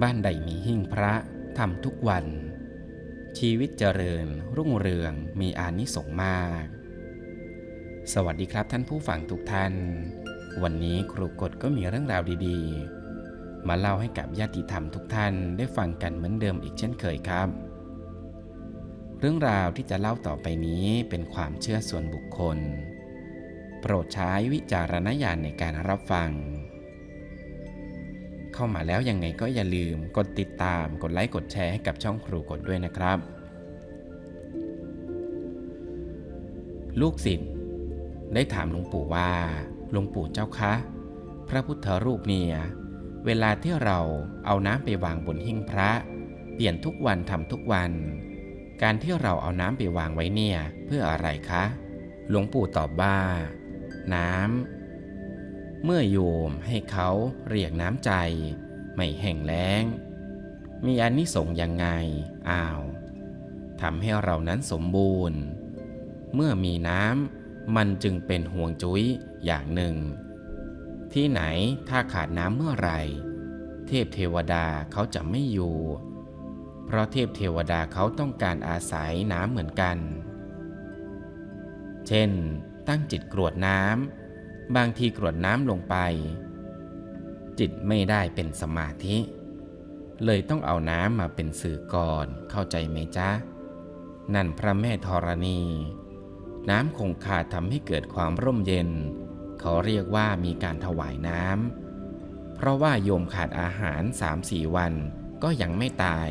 บ้านใดมีหิ้งพระทำทุกวัน ชีวิตเจริญรุ่งเรืองมีอานิสงส์มาก สวัสดีครับท่านผู้ฟังทุกท่าน วันนี้ครูกฎก็มีเรื่องราวดีๆ มาเล่าให้กับญาติธรรมทุกท่านได้ฟังกันเหมือนเดิมอีกเช่นเคยครับ เรื่องราวที่จะเล่าต่อไปนี้เป็นความเชื่อส่วนบุคคล โปรดใช้วิจารณญาณในการรับฟัง เข้ามาแล้วยังไงก็อย่าลืมกดติดตาม กดไลค์กดแชร์ให้กับช่องครูกดด้วยนะครับ ลูกศิษย์ได้ถามหลวงปู่ว่าหลวงปู่เจ้าคะ พระพุทธรูปเนี่ยเวลาที่เราเอาน้ำไปวางบนหิ้งพระ เปลี่ยนทุกวันทำทุกวัน การที่เราเอาน้ำไปวางไว้เนี่ยเพื่ออะไรคะ หลวงปู่ตอบว่า น้ำ เมื่อโยมให้เขาเรียกน้ำใจ ไม่แห้งแล้ง มีอานิสงส์ยังไงอ้าวทำให้เรานั้นสมบูรณ์ เมื่อมีน้ำมันจึงเป็นห่วงจุ้ยอย่างหนึ่ง ที่ไหนถ้าขาดน้ำเมื่อไหร่ เทพเทวดาเขาจะไม่อยู่ เพราะเทพเทวดาเขาต้องการอาศัยน้ำเหมือนกัน เช่น ตั้งจิตกรวดน้ำ บางทีกรวดน้ำลงไป จิตไม่ได้เป็นสมาธิ เลยต้องเอาน้ำมาเป็นสื่อก่อนเข้าใจไหมจ๊ะ นั่นพระแม่ธรณี น้ำคงคาทำให้เกิดความร่มเย็น เขาเรียกว่ามีการถวายน้ำเพราะว่าโยมขาดอาหารสามสี่วันก็ยังไม่ตาย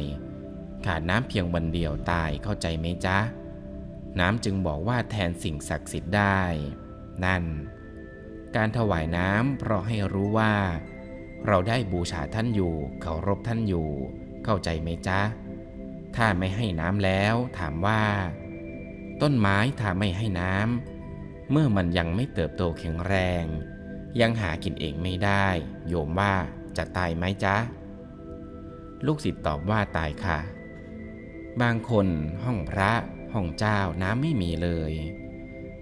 ขาดน้ำเพียงวันเดียวตายเข้าใจไหมจ๊ะ น้ำจึงบอกว่าแทนสิ่งศักดิ์สิทธิ์ได้ นั่น การถวายน้ำเพราะให้รู้ว่า เราได้บูชาท่านอยู่เคารพท่านอยู่ เข้าใจไหมจ๊ะ ถ้าไม่ให้น้ำแล้ว ถามว่า ต้นไม้ถ้าไม่ให้น้ำเมื่อมันยังไม่เติบโตแข็งแรง ยังหากินเองไม่ได้ โยมว่าจะตายไหมจ๊ะ ลูกศิษย์ตอบว่าตายค่ะ บางคนห้องพระห้องเจ้าน้ำไม่มีเลย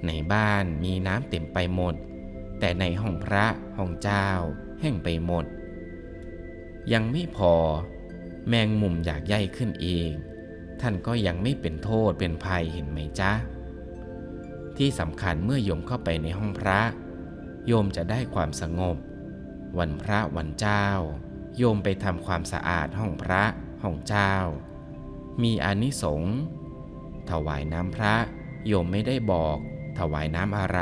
ในบ้านมีน้ำเต็มไปหมด แต่ในห้องพระห้องเจ้า แห้งไปหมด ยังไม่พอ แมงมุมอยากใหญ่ขึ้นเอง ท่านก็ยังไม่เป็นโทษเป็นภัยเห็นไหมจ๊ะ ที่สำคัญเมื่อโยมเข้าไปในห้องพระ โยมจะได้ความสงบ วันพระวันเจ้า โยมไปทำความสะอาดห้องพระห้องเจ้า มีอนิสงส์ถวายน้ำพระ โยมไม่ได้บอก ถวายน้ำอะไร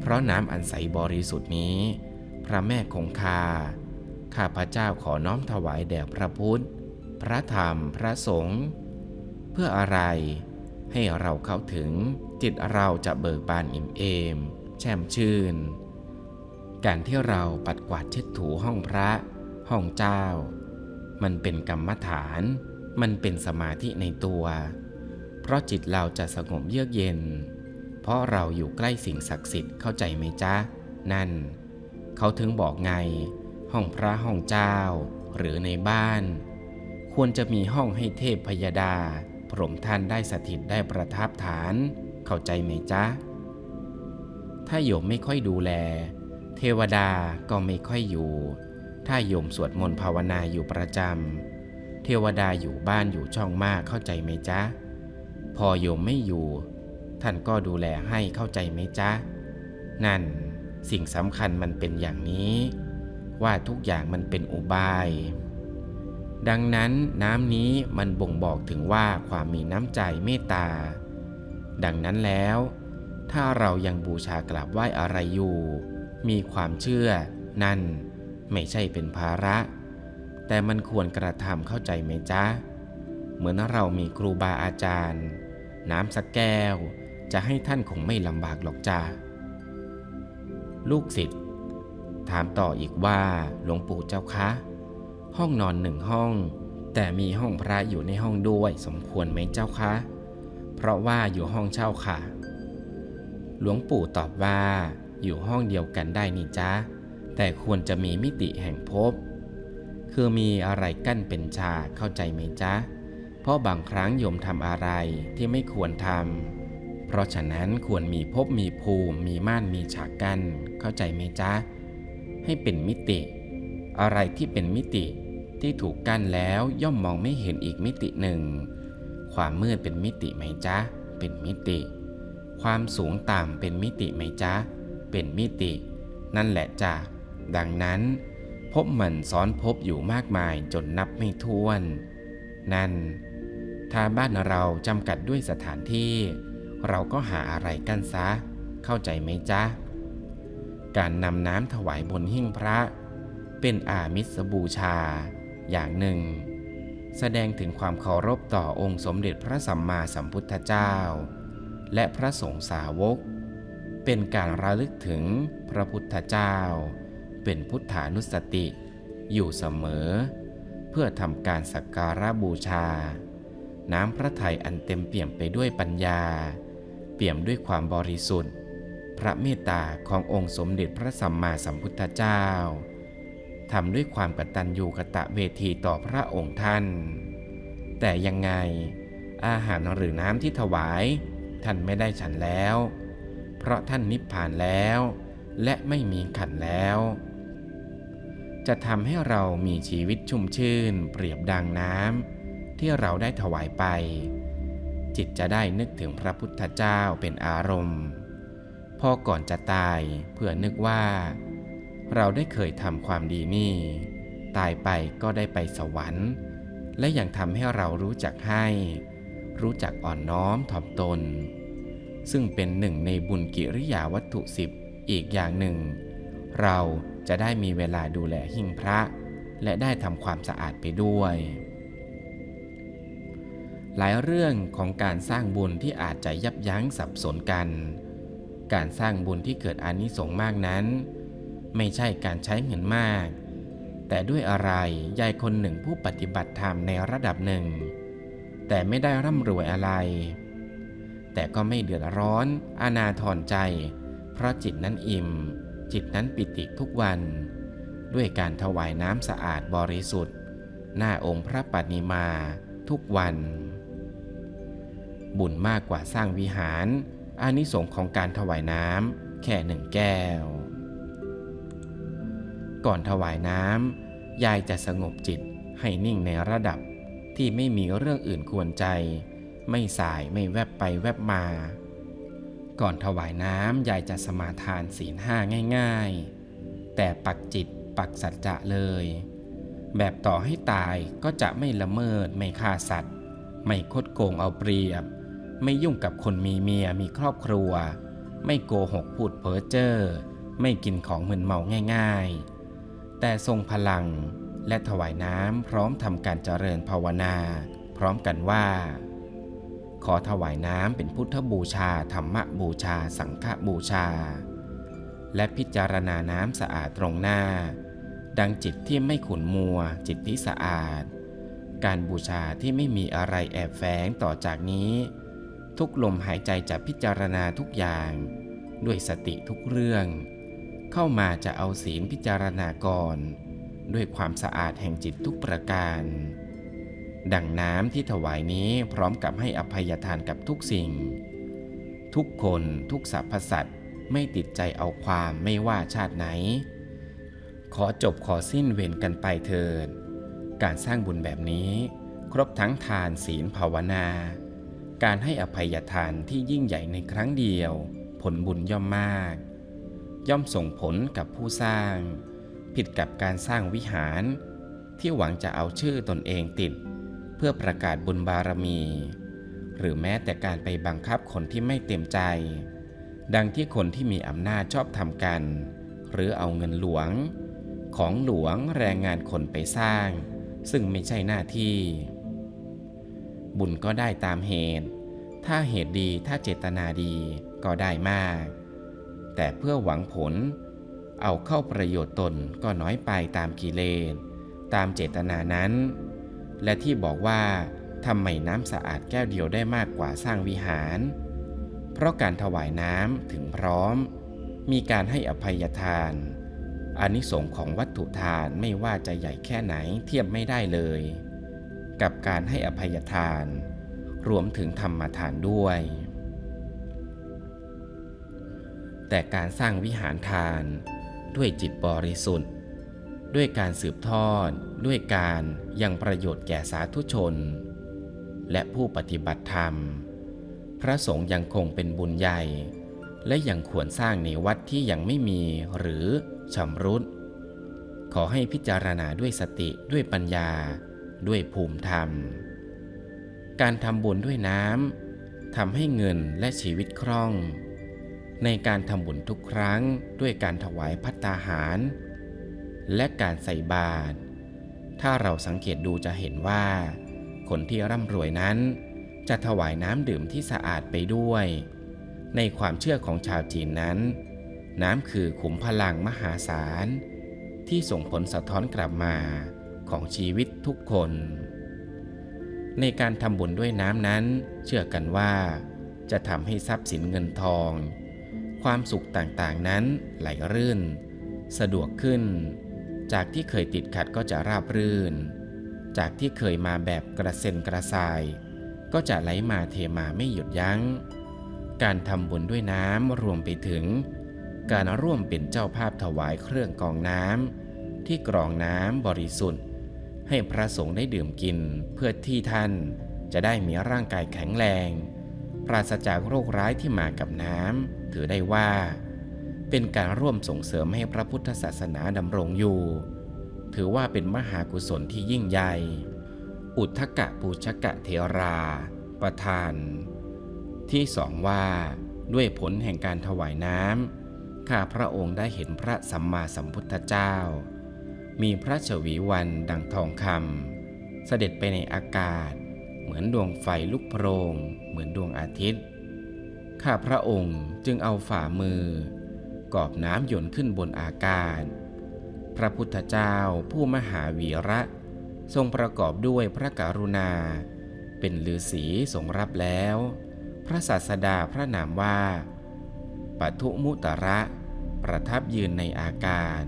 เพราะน้ำอันใสบริสุทธิ์นี้ พระแม่คงคา ข้าพระเจ้าขอน้อมถวายแด่พระพุทธ พระธรรม พระสงฆ์ เพื่ออะไร ให้เราเข้าถึงจิตเราจะเบิกบานอิ่มเอม แช่มชื่น การที่เราปัดกวาดเช็ดถูห้องพระ ห้องเจ้า มันเป็นกรรมฐาน มันเป็นสมาธิในตัว เพราะจิตเราจะสงบเยือกเย็น เพราะเราอยู่ใกล้สิ่งศักดิ์สิทธิ์เข้าใจไหมจ๊ะ นั่น เขาถึงบอกไง ห้องพระห้องเจ้า หรือในบ้าน ควรจะมีห้องให้เทพพยดา พรหมท่านได้สถิตได้ประทับฐาน เข้าใจไหมจ๊ะ ถ้าโยมไม่ค่อยดูแล เทวดาก็ไม่ค่อยอยู่ ถ้าโยมสวดมนต์ภาวนาอยู่ประจำเทวดาอยู่บ้านอยู่ช่องมากเข้าใจไหมจ๊ะ พอโยมไม่อยู่ ท่านก็ดูแลให้เข้าใจไหมจ๊ะ นั่นสิ่งสำคัญมันเป็นอย่างนี้ ว่าทุกอย่างมันเป็นอุบาย ดังนั้นน้ำนี้มันบ่งบอกถึงว่าความมีน้ำใจเมตตา ดังนั้นแล้ว ถ้าเรายังบูชากราบไหว้อะไรอยู่ มีความเชื่อ นั่นไม่ใช่เป็นภาระ แต่มันควรกระทำเข้าใจไหมจ๊ะ เหมือนเรามีครูบาอาจารย์ น้ำสักแก้ว จะให้ท่านคงไม่ลำบากหรอกจ้าลูกศิษย์ถามต่ออีกว่าหลวงปู่เจ้าคะ ห้องนอนหนึ่งห้อง แต่มีห้องพระอยู่ในห้องด้วยสมควรไหมเจ้าคะ เพราะว่าอยู่ห้องเช่าค่ะ หลวงปู่ตอบว่า อยู่ห้องเดียวกันได้นี่จ๊ะแต่ควรจะมีมิติแห่งภพคือมีอะไรกั้นเป็นฉาเข้าใจไหมจ๊ะ เพราะบางครั้งโยมทำอะไรที่ไม่ควรทำ เพราะฉะนั้นควรมีภพมีภูมิมีม่านมีฉากกั้นเข้าใจไหมจ๊ะ ให้เป็นมิติ อะไรที่เป็นมิติที่ถูกกั้นแล้วย่อมมองไม่เห็นอีกมิติหนึ่ง ความมืดเป็นมิติไหมจ๊ะ เป็นมิติ ความสูงต่ำเป็นมิติไหมจ๊ะ เป็นมิติ นั่นแหละจ้ะ ดังนั้น พบมันซ้อนพบอยู่มากมายจนนับไม่ถ้วน นั่น ถ้าบ้านเราจำกัดด้วยสถานที่ เราก็หาอะไรกันซะ เข้าใจไหมจ๊ะ การนำน้ำถวายบนหิ้งพระ เป็นอามิสบูชา อย่างหนึ่ง แสดงถึงความเคารพต่อองค์สมเด็จพระสัมมาสัมพุทธเจ้า และพระสงฆ์สาวก เป็นการระลึกถึงพระพุทธเจ้า เป็นพุทธานุสติ อยู่เสมอ เพื่อทำการสักการะบูชาน้ำพระทัยอันเต็มเปี่ยมไปด้วยปัญญา เปี่ยมด้วยความบริสุทธิ์ พระเมตตาขององค์สมเด็จพระสัมมาสัมพุทธเจ้าทำด้วยความกตัญญูกะตะเวทีต่อพระองค์ท่าน แต่ยังไงอาหารหรือน้ำที่ถวายท่านไม่ได้ฉันแล้ว เพราะท่านนิพพานแล้ว และไม่มีขันแล้ว จะทำให้เรามีชีวิตชุ่มชื่น เปรียบดังน้ำที่เราได้ถวายไป จิตจะได้นึกถึงพระพุทธเจ้าเป็นอารมณ์พอก่อนจะตายเพื่อนึกว่า เราได้เคยทำความดีนี่ ตายไปก็ได้ไปสวรรค์ และยังทำให้เรารู้จักให้ รู้จักอ่อนน้อมถ่อมตน ซึ่งเป็นหนึ่งในบุญกิริยาวัตถุสิบอีกอย่างหนึ่ง เราจะได้มีเวลาดูแลหิ้งพระ และได้ทำความสะอาดไปด้วย หลายเรื่องของการสร้างบุญที่อาจจะยับยั้งสับสนกัน การสร้างบุญที่เกิดอานิสงส์มากนั้น ไม่ใช่การใช้เงินมาก แต่ด้วยอะไรยายคนหนึ่งผู้ปฏิบัติธรรมในระดับหนึ่ง แต่ไม่ได้ร่ำรวยอะไร แต่ก็ไม่เดือดร้อนอาณาถอนใจ เพราะจิตนั้นอิ่ม จิตนั้นปิติทุกวัน ด้วยการถวายน้ำสะอาดบริสุทธิ์ หน้าองค์พระปฏิมาทุกวัน บุญมากกว่าสร้างวิหาร อานิสงส์ของการถวายน้ำแค่หนึ่งแก้ว ก่อนถวายน้ำยายจะสงบจิตให้นิ่งในระดับที่ไม่มีเรื่องอื่นควรใจ ไม่สายไม่แวบไปแวบมา ก่อนถวายน้ำยายจะสมาทานศีลห้าง่ายๆ แต่ปักจิตปักสัจจะเลย แบบต่อให้ตายก็จะไม่ละเมิดไม่ฆ่าสัตว์ ไม่คดโกงเอาเปรียบ ไม่ยุ่งกับคนมีเมียมีครอบครัว ไม่โกหกพูดเพ้อเจ้อไม่กินของมึนเมาง่าย ๆ แต่ทรงพลังและถวายน้ำพร้อมทำการเจริญภาวนา พร้อมกันว่า ขอถวายน้ำเป็นพุทธบูชา ธรรมบูชา สังฆบูชา และพิจารณาน้ำสะอาดตรงหน้า ดังจิตที่ไม่ขุนมัว จิตที่สะอาด การบูชาที่ไม่มีอะไรแอบแฝงต่อจากนี้ ทุกลมหายใจจะพิจารณาทุกอย่าง ด้วยสติทุกเรื่อง เข้ามาจะเอาศีลพิจารณาก่อน ด้วยความสะอาดแห่งจิตทุกประการ ดังน้ำที่ถวายนี้พร้อมกับให้อภัยทานกับทุกสิ่ง ทุกคนทุกสรรพสัตว์ไม่ติดใจเอาความไม่ว่าชาติไหน ขอจบขอสิ้นเวรกันไปเถิด การสร้างบุญแบบนี้ ครบทั้งทานศีลภาวนา การให้อภัยทานที่ยิ่งใหญ่ในครั้งเดียว ผลบุญย่อมมาก ย่อมส่งผลกับผู้สร้าง ผิดกับการสร้างวิหาร ที่หวังจะเอาชื่อตนเองติด เพื่อประกาศบุญบารมี หรือแม้แต่การไปบังคับคนที่ไม่เต็มใจ ดังที่คนที่มีอำนาจชอบทำกัน หรือเอาเงินหลวง ของหลวงแรงงานคนไปสร้าง ซึ่งไม่ใช่หน้าที่ บุญก็ได้ตามเหตุ ถ้าเหตุดีถ้าเจตนาดีก็ได้มาก แต่เพื่อหวังผล เอาเข้าประโยชน์ตนก็น้อยไปตามกิเลส ตามเจตนานั้น และที่บอกว่าทำไมน้ำสะอาดแก้วเดียวได้มากกว่าสร้างวิหาร เพราะการถวายน้ำถึงพร้อม มีการให้อภัยทานอานิสงส์ของวัตถุทานไม่ว่าจะใหญ่แค่ไหนเทียบไม่ได้เลย กับการให้อภัยทาน รวมถึงธรรมทานด้วย แต่การสร้างวิหารทานด้วยจิตบริสุทธิ์ ด้วยการสืบทอด ด้วยการยังประโยชน์แก่สาธุชน และผู้ปฏิบัติธรรม พระสงฆ์ยังคงเป็นบุญใหญ่ และยังควรสร้างในวัดที่ยังไม่มีหรือชำรุดขอให้พิจารณาด้วยสติด้วยปัญญา ด้วยภูมิธรรม การทำบุญด้วยน้ำทำให้เงินและชีวิตคล่อง ในการทำบุญทุกครั้งด้วยการถวายพัตตาหาร และการใส่บาตรถ้าเราสังเกตดูจะเห็นว่า คนที่ร่ำรวยนั้น จะถวายน้ำดื่มที่สะอาดไปด้วย ในความเชื่อของชาวจีนนั้น น้ำคือขุมพลังมหาศาล ที่ส่งผลสะท้อนกลับมา ของชีวิตทุกคน ในการทำบุญด้วยน้ำนั้น เชื่อกันว่าจะทำให้ทรัพย์สินเงินทอง ความสุขต่างๆนั้นไหลรื่น สะดวกขึ้น จากที่เคยติดขัดก็จะราบรื่น จากที่เคยมาแบบกระเซ็นกระสาย ก็จะไหลมาเทมาไม่หยุดยัง้ง การทำบุญด้วยน้ำรวมไปถึง การร่วมเป็นเจ้าภาพถวายเครื่องกองน้ำที่กรองน้ำบริสุทธิ์ ให้พระสงฆ์ได้ดื่มกินเพื่อที่ท่านจะได้มีร่างกายแข็งแรง ปราศจากโรคร้ายที่มากับน้ำถือได้ว่า เป็นการร่วมส่งเสริมให้พระพุทธศาสนาดำรงอยู่ ถือว่าเป็นมหากุศลที่ยิ่งใหญ่ อุทธกะปูชกะเทรา ประธาน ที่สองว่า ด้วยผลแห่งการถวายน้ำข้าพระองค์ได้เห็นพระสัมมาสัมพุทธเจ้า มีพระฉวีวันดังทองคำเสด็จไปในอากาศ เหมือนดวงไฟลุกโพรง เหมือนดวงอาทิตย์ ข้าพระองค์จึงเอาฝ่ามือกอบน้ำหยนขึ้นบนอากาศ พระพุทธเจ้าผู้มหาวีระ ทรงประกอบด้วยพระกรุณา เป็นฤาษีทรงรับแล้ว พระศาสดาพระนามว่าปทุมุตระ ประทับยืนในอากาศ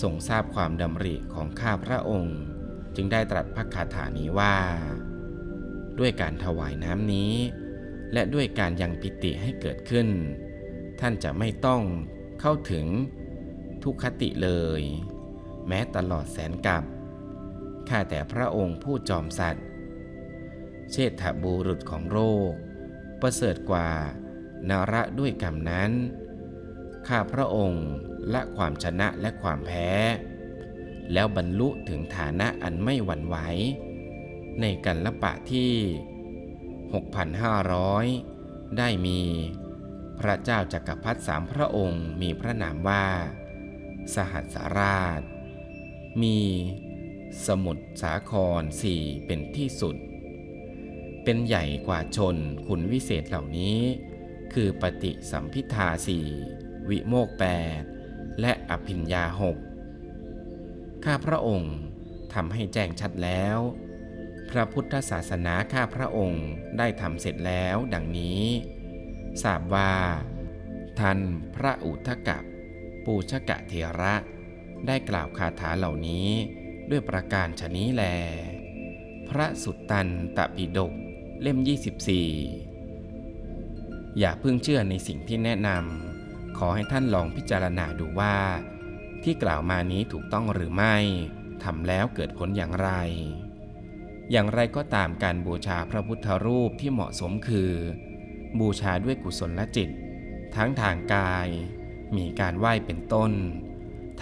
ทรงทราบความดำริของข้าพระองค์ จึงได้ตรัสพระคาถานี้ว่า ด้วยการถวายน้ำนี้ และด้วยการยังปิติให้เกิดขึ้น ท่านจะไม่ต้องเข้าถึงทุกขติเลย แม้ตลอดแสนกับข้าแต่พระองค์ผู้จอมสัตว์เชษฐบูรุษของโรค ประเสริฐกว่านาระด้วยกรรมนั้น ข้าพระองค์ ละความชนะและความแพ้ แล้วบรรลุถึงฐานะอันไม่หวั่นไหว ในกันละปะที่ 6,500 ได้มี พระเจ้าจักรพรรดิสามพระองค์มีพระนามว่า สหัสราช มีสมุทรสาครสี่เป็นที่สุด เป็นใหญ่กว่าชนคุณวิเศษเหล่านี้ คือปฏิสัมพิทาสี่วิโมกแปด และอภิญญาหกข้าพระองค์ทำให้แจ้งชัดแล้ว พระพุทธศาสนาข้าพระองค์ได้ทำเสร็จแล้วดังนี้ทราบว่า ท่านพระอุทกะปูชกะเทระ ได้กล่าวคาถาเหล่านี้ด้วยประการชนี้แล พระสุตตันตปิฎกเล่ม 24 อย่าเพิ่งเชื่อในสิ่งที่แนะนำ ขอให้ท่านลองพิจารณาดูว่า ที่กล่าวมานี้ถูกต้องหรือไม่ทำแล้วเกิดผลอย่างไร อย่างไรก็ตามการบูชาพระพุทธรูปที่เหมาะสมคือ บูชาด้วยกุศลจิต ทั้งทางกาย มีการไหว้เป็นต้น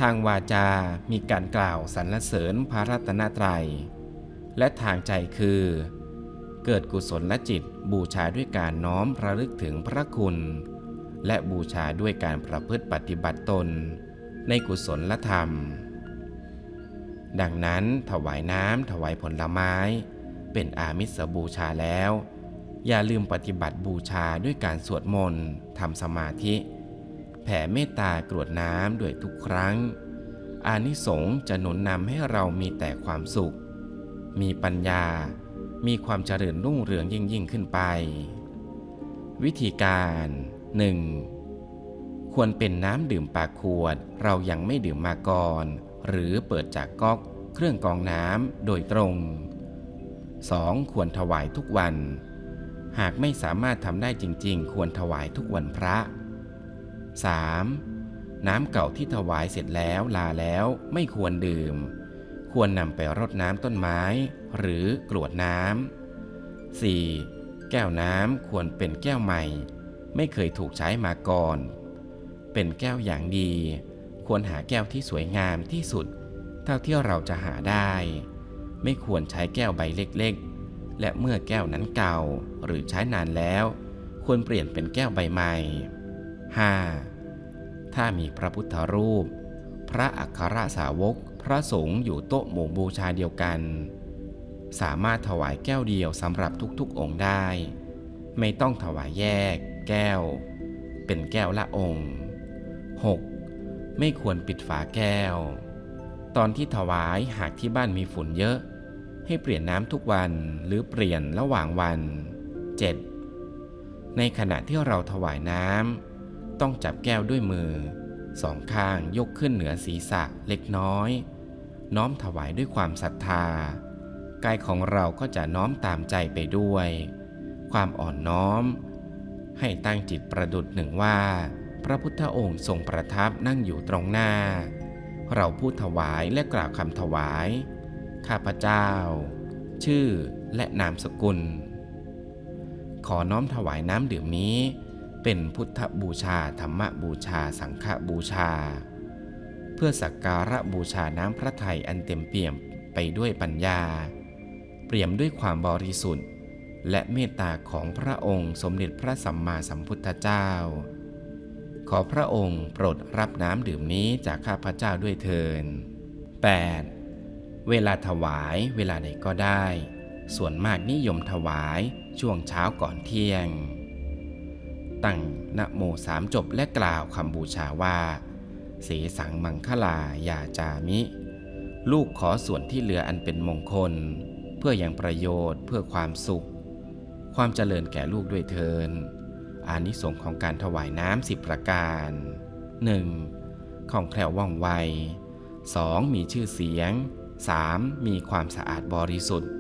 ทางวาจา มีการกล่าวสรรเสริญพระรัตนตรัย และทางใจคือ เกิดกุศลและจิตบูชาด้วยการน้อมระลึกถึงพระคุณ และบูชาด้วยการประพฤติปฏิบัติตน ในกุศลธรรม ดังนั้นถวายน้ำถวายผลไม้ เป็นอามิสบูชาแล้ว อย่าลืมปฏิบัติบูชาด้วยการสวดมนต์ทำสมาธิ แผ่เมตตากรวดน้ำด้วยทุกครั้ง อานิสงส์จะหนุนนำให้เรามีแต่ความสุข มีปัญญา มีความเจริญรุ่งเรืองยิ่งยิ่งขึ้นไป วิธีการ 1. ควรเป็นน้ำดื่มปากขวด เรายังไม่ดื่มมาก่อน หรือเปิดจากก๊อก เครื่องกรองน้ำโดยตรง 2. ควรถวายทุกวัน หากไม่สามารถทำได้จริง ๆ ควรถวายทุกวันพระ 3. น้ำเก่าที่ถวายเสร็จแล้วลาแล้วไม่ควรดื่ม ควรนำไปรดน้ำต้นไม้ หรือกรวดน้ำ 4. แก้วน้ำควรเป็นแก้วใหม่ ไม่เคยถูกใช้มาก่อน เป็นแก้วอย่างดี ควรหาแก้วที่สวยงามที่สุด เท่าที่เราจะหาได้ ไม่ควรใช้แก้วใบเล็กๆ และเมื่อแก้วนั้นเก่าหรือใช้นานแล้ว ควรเปลี่ยนเป็นแก้วใบใหม่ 5. ถ้ามีพระพุทธรูป พระอัครสาวก พระสงฆ์อยู่โต๊ะหมู่บูชาเดียวกัน สามารถถวายแก้วเดียวสำหรับทุกๆองค์ได้ ไม่ต้องถวายแยก แก้ว เป็นแก้วละองค์ 6. ไม่ควรปิดฝาแก้ว ตอนที่ถวายหากที่บ้านมีฝุ่นเยอะ ให้เปลี่ยนน้ำทุกวันหรือเปลี่ยนระหว่างวัน 7. ในขณะที่เราถวายน้ำต้องจับแก้วด้วยมือสองข้างยกขึ้นเหนือศีรษะเล็กน้อย น้อมถวายด้วยความศรัทธากายของเราก็จะน้อมตามใจไปด้วย ความอ่อนน้อม ให้ตั้งจิตประดุดหนึ่งว่า พระพุทธองค์ทรงประทับนั่งอยู่ตรงหน้า เราพูดถวายและกล่าวคำถวาย ข้าพเจ้า ชื่อและนามสกุล ขอน้อมถวายน้ำดื่มนี้ เป็นพุทธบูชาธรรมบูชาสังฆบูชา เพื่อสักการะบูชาน้ำพระทัยอันเต็มเปี่ยมไปด้วยปัญญา เปี่ยมด้วยความบริสุทธิ์ และเมตตาของพระองค์สมเด็จพระสัมมาสัมพุทธเจ้า ขอพระองค์โปรดรับน้ำดื่มนี้จากข้าพเจ้าด้วยเทิน 8. เวลาถวายเวลาใดก็ได้ ส่วนมากนิยมถวายช่วงเช้าก่อนเที่ยง ตั้งนะโมสามจบและกล่าวคำบูชาว่า เสสังมังคลายาจามิ ลูกขอส่วนที่เหลืออันเป็นมงคล เพื่ออยังประโยชน์เพื่อความสุข ความเจริญแก่ลูกด้วยเทินอานิสงส์ของการถวายน้ำสิบประการ 1. ของแคล่วว่องไว 2. มีชื่อเสียง 3. มีความสะอาดบริสุทธิ์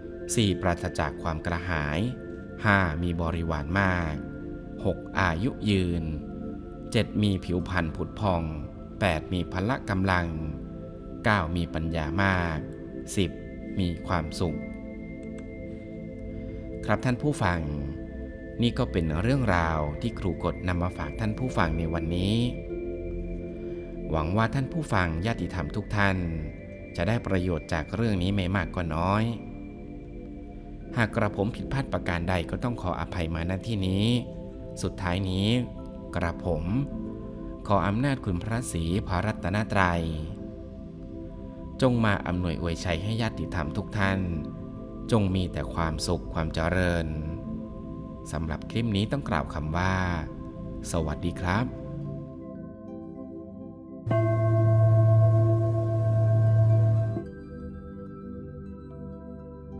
4. ปราศจากความกระหาย 5. มีบริวารมาก 6. อายุยืน 7. มีผิวพรรณผุดพอง 8. มีพละกำลัง 9. มีปัญญามาก 10. มีความสุข ครับท่านผู้ฟัง นี่ก็เป็นเรื่องราวที่ครูกฎนำมาฝากท่านผู้ฟังในวันนี้ หวังว่าท่านผู้ฟังญาติธรรมทุกท่าน จะได้ประโยชน์จากเรื่องนี้ไม่มากก็น้อย หากกระผมผิดพลาดประการใดก็ต้องขออภัยมาณที่นี้ สุดท้ายนี้ กระผม ขออำนาจคุณพระศรีพระรัตนตรัย จงมาอำนวยอวยชัยให้ญาติธรรมทุกท่าน จงมีแต่ความสุขความเจริญสำหรับคลิปนี้ต้องกล่าวคำว่า สวัสดีครับ